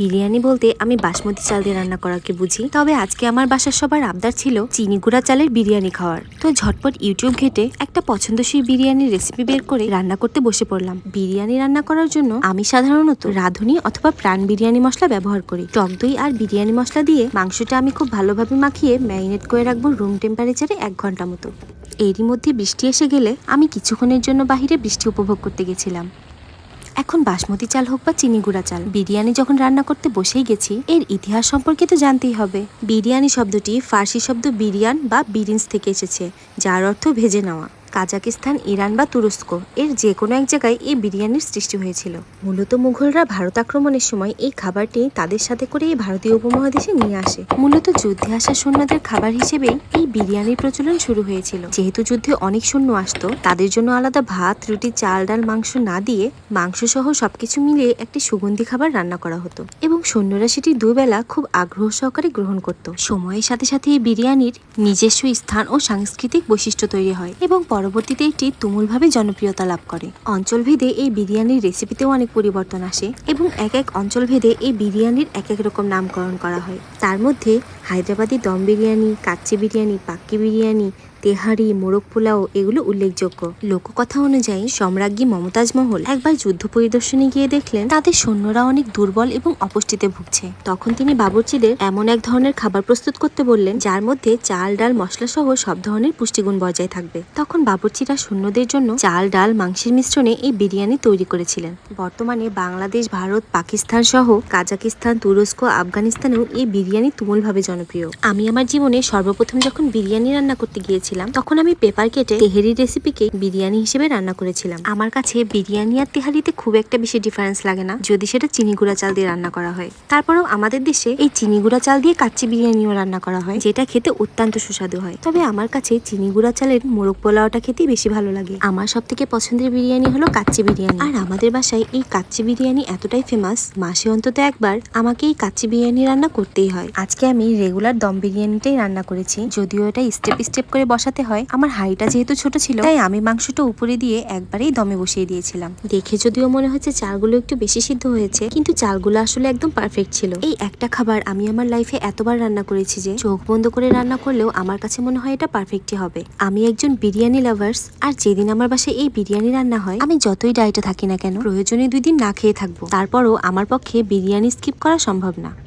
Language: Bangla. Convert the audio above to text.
বিরিয়ানি বলতে আমি বাসমতি চাল দিয়ে রান্না করাকে বুঝি। তবে আজকে আমার বাসার সবার আবদার ছিল চিনি গুঁড়া চালের বিরিয়ানি খাওয়ার। তো ঝটপট ইউটিউব ঘেটে একটা পছন্দসই বিরিয়ানির রেসিপি বের করে রান্না করতে বসে পড়লাম। বিরিয়ানি রান্না করার জন্য আমি সাধারণত রাঁধুনি অথবা প্রাণ বিরিয়ানি মশলা ব্যবহার করি। টক দই আর বিরিয়ানি মশলা দিয়ে মাংসটা আমি খুব ভালোভাবে মাখিয়ে ম্যারিনেট করে রাখব রুম টেম্পারেচারে এক ঘণ্টা মতো। এরই মধ্যে বৃষ্টি এসে গেলে আমি কিছুক্ষণের জন্য বাহিরে বৃষ্টি উপভোগ করতে গেছিলাম। এখন বাসমতি চাল হোক বা চিনি গুঁড়া চাল, বিরিয়ানি যখন রান্না করতে বসেই গেছি, এর ইতিহাস সম্পর্কে তো জানতেই হবে। বিরিয়ানি শব্দটি ফার্সি শব্দ বিরিয়ান বা বিরিন্স থেকে এসেছে, যার অর্থ ভেজে নেওয়া। কাজাকিস্তান, ইরান বা তুরস্ক এর যে কোনো এক জায়গায় এই বিরিয়ানির সৃষ্টি হয়েছিল। মূলত মুঘলরা ভারত আক্রমণের সময় এই খাবারটি তাদের সাথে করে এই ভারতীয় উপমহাদেশে নিয়ে আসে। মূলত যুদ্ধে আসা সৈন্যদের খাবার হিসেবেই এই বিরিয়ানির প্রচলন শুরু হয়েছিল। যেহেতু যুদ্ধে অনেক সৈন্য আসতো, তাদের জন্য আলাদা ভাত, রুটি, চাল, ডাল, মাংস না দিয়ে মাংস সহ সবকিছু মিলিয়ে একটি সুগন্ধি খাবার রান্না করা হতো। এবং সৈন্যরা সেটি দুবেলা খুব আগ্রহ সহকারে গ্রহণ করত। সময়ের সাথে সাথে এই বিরিয়ানির নিজস্ব স্থান ও সাংস্কৃতিক বৈশিষ্ট্য তৈরি হয় এবং পরবর্তীতে এটি তুমুলভাবে জনপ্রিয়তা লাভ করে। অঞ্চলভেদে এই বিরিয়ানির রেসিপিতেও অনেক পরিবর্তন আসে এবং এক এক অঞ্চলভেদে এই বিরিয়ানির এক এক রকম নামকরণ করা হয়। তার মধ্যে হায়দ্রাবাদি দম বিরিয়ানি, কাচ্চি বিরিয়ানি, পাক্কি বিরিয়ানি তেহারি, মোরগ পোলাও এগুলো উল্লেখযোগ্য। লোককথা অনুযায়ী সম্রাজ্ঞী মমতাজ মহল একবার যুদ্ধ পরিদর্শনে গিয়ে দেখলেন, তাদের সৈন্যরা অনেক দুর্বল এবং অপুষ্টিতে ভুগছে। তখন তিনি বাবুর্চিদের এমন এক ধরনের খাবার প্রস্তুত করতে বললেন, যার মধ্যে চাল, ডাল মশলা সহ সব ধরনের পুষ্টিগুণ বজায় থাকবে। তখন বাবুর্চিরা সৈন্যদের জন্য চাল, ডাল, মাংসের মিশ্রণে এই বিরিয়ানি তৈরি করেছিলেন। বর্তমানে বাংলাদেশ, ভারত, পাকিস্তান সহ কাজাকিস্তান, তুরস্ক, আফগানিস্তানেও এই বিরিয়ানি তুমুলভাবে জনপ্রিয়। আমি আমার জীবনে সর্বপ্রথম যখন বিরিয়ানি রান্না করতে গিয়েছিলাম তখন আমি পেপার কেটে তেহেরি রেসিপিকে বিরিয়ানি হিসেবে রান্না করেছিলাম। আমার কাছে বিরিয়ানি আর তেহারিতে খুব একটা বেশি ডিফারেন্স লাগে না, যদি সেটা চিনি গুঁড়া চাল দিয়ে রান্না করা হয়। তারপরেও আমাদের দেশে এই চিনি গুঁড়া চাল দিয়ে কাচ্চি বিরিয়ানিও রান্না করা হয়, যেটা খেতে অত্যন্ত সুস্বাদু হয়। তবে আমার কাছে চিনি গুঁড়া চালের মোরগ পোলাওটা খেতেই বেশি ভালো লাগে। আমার সব থেকে পছন্দের বিরিয়ানি হলো কাচ্চি বিরিয়ানি। আর আমাদের বাসায় এই কাচ্চি বিরিয়ানি এতটাই ফেমাস মাসে অন্তত একবার আমাকে এই কাচ্চি বিরিয়ানি রান্না করতেই হয়। আজকে আমি রেগুলার দম বিরিয়ানিটাই রান্না করেছি, যদিও এটা স্টেপ স্টেপ করে বসাতে হয়। আমার হাঁড়িটা যেহেতু ছোট ছিল, তাই আমি মাংসটা উপরে দিয়ে একবারেই দমে বসিয়ে দিয়েছিলাম। দেখে যদিও মনে হচ্ছে চালগুলো একটু বেশি সিদ্ধ হয়েছে, কিন্তু চালগুলো আসলে একদম পারফেক্ট ছিল। এই একটা খাবার আমি আমার লাইফে এতবার রান্না করেছি যে, চোখ বন্ধ করে রান্না করলেও আমার কাছে মনে হয় এটা পারফেক্টই হবে। আমি একজন বিরিয়ানি লাভার্স আর যেদিন আমার বাসায় এই বিরিয়ানি রান্না হয়, আমি যতই ডায়েটে থাকি না কেন, প্রয়োজনে দুই দিন না খেয়ে থাকব। তারপরও আমার পক্ষে বিরিয়ানি স্কিপ করা সম্ভব না।